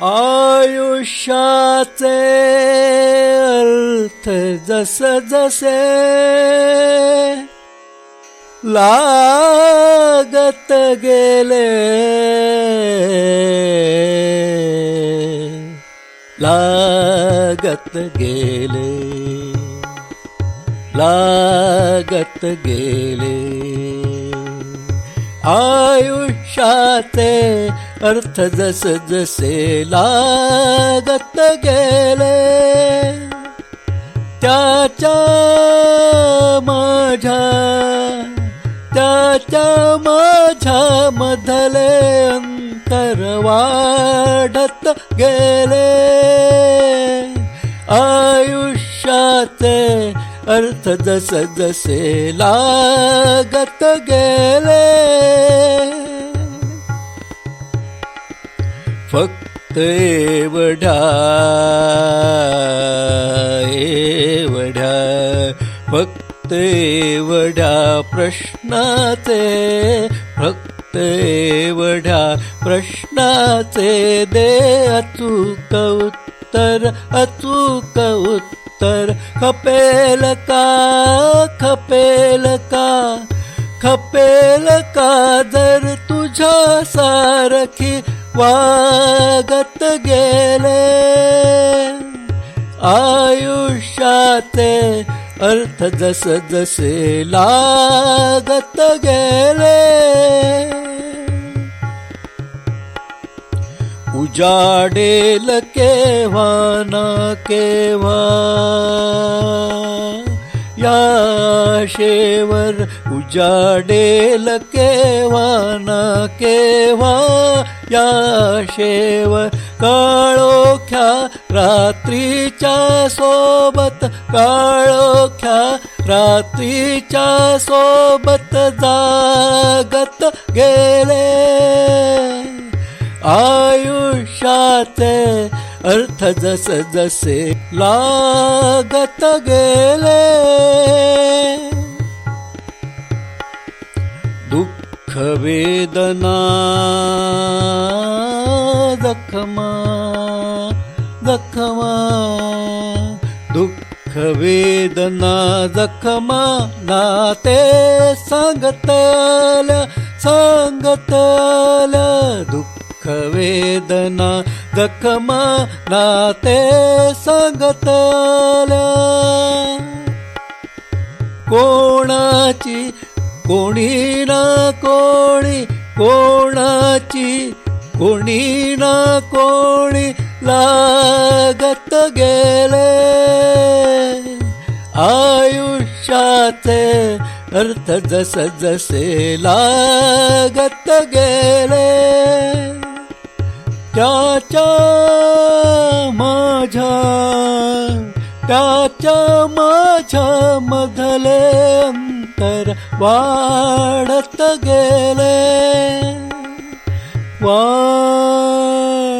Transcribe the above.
आयुष्याचे अर्थ जस जसे लागत गेले लागत गेले लागत गेले. आयुष्याचे अर्थ जस जसे लागत गेले त्याच्या माझ्या त्याच्या माझ्या मधले अंतर वाढत गेले. आयुष्याचे अर्थ जस जसे लागत गेले फक्त एवढा एवढा फक्त एवढा प्रश्नाचे फक्त एवढा प्रश्नाचे दे अचूक उत्तर अचूक उत्तर. खपेल का खपेल का खपेल का जर तुझ्या सारखी वागत गेले आयुष्याचे अर्थ जस जसे लागत गेले. उजाडेल केव्हा ना केव्हा या शेवर उजाडेल केव्हा ना केव्हा? या शेवर काळोख्या रात्रीच्या सोबत काळोख्या रात्रीच्या सोबत जागत गेले. आयुष्याचे अर्थ जस जसे लागत गेले. दुःख वेदना जखमा जखमा. दुःख वेदना जखमा नाते सांगतल सांगतल. दुःख वेदना जखमा नाते सांगतल्या. कोणाची कोणी ना कोणी कोणाची कोणी ना कोणी लागत गेले. आयुष्याचे अर्थ जस जसे लागत गेले. त्याच्या माझ्या त्याच्या माझ्या मधले अंतर वाढत गेले. वाढत